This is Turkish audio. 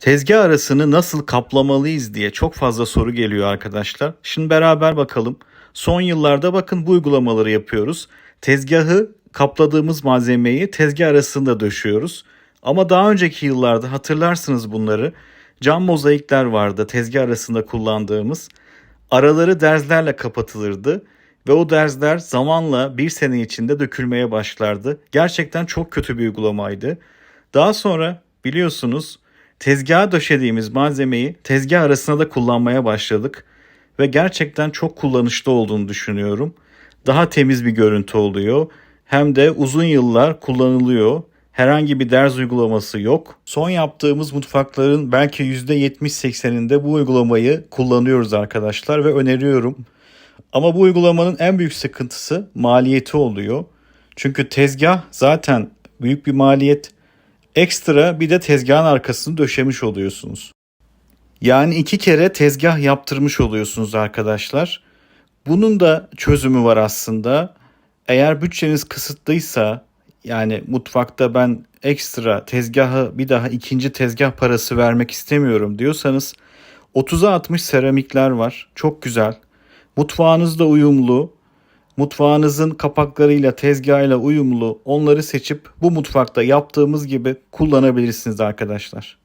Tezgah arasını nasıl kaplamalıyız diye çok fazla soru geliyor arkadaşlar. Şimdi beraber bakalım. Son yıllarda bakın bu uygulamaları yapıyoruz. Tezgahı kapladığımız malzemeyi tezgah arasında döşüyoruz. Ama daha önceki yıllarda hatırlarsınız bunları. Cam mozaikler vardı tezgah arasında kullandığımız. Araları derzlerle kapatılırdı ve o derzler zamanla bir sene içinde dökülmeye başlardı. Gerçekten çok kötü bir uygulamaydı. Daha sonra biliyorsunuz tezgaha döşediğimiz malzemeyi tezgah arasına da kullanmaya başladık ve gerçekten çok kullanışlı olduğunu düşünüyorum. Daha temiz bir görüntü oluyor. Hem de uzun yıllar kullanılıyor. Herhangi bir derz uygulaması yok. Son yaptığımız mutfakların belki %70-80'inde bu uygulamayı kullanıyoruz arkadaşlar ve öneriyorum. Ama bu uygulamanın en büyük sıkıntısı maliyeti oluyor. Çünkü tezgah zaten büyük bir maliyet. Ekstra bir de tezgahın arkasını döşemiş oluyorsunuz. Yani iki kere tezgah yaptırmış oluyorsunuz arkadaşlar. Bunun da çözümü var aslında. Eğer bütçeniz kısıtlıysa yani mutfakta ben ekstra tezgahı bir daha ikinci tezgah parası vermek istemiyorum diyorsanız 30'a 60 seramikler var. Çok güzel. Mutfağınızda uyumlu. Mutfağınızın kapaklarıyla tezgahıyla uyumlu onları seçip bu mutfakta yaptığımız gibi kullanabilirsiniz arkadaşlar.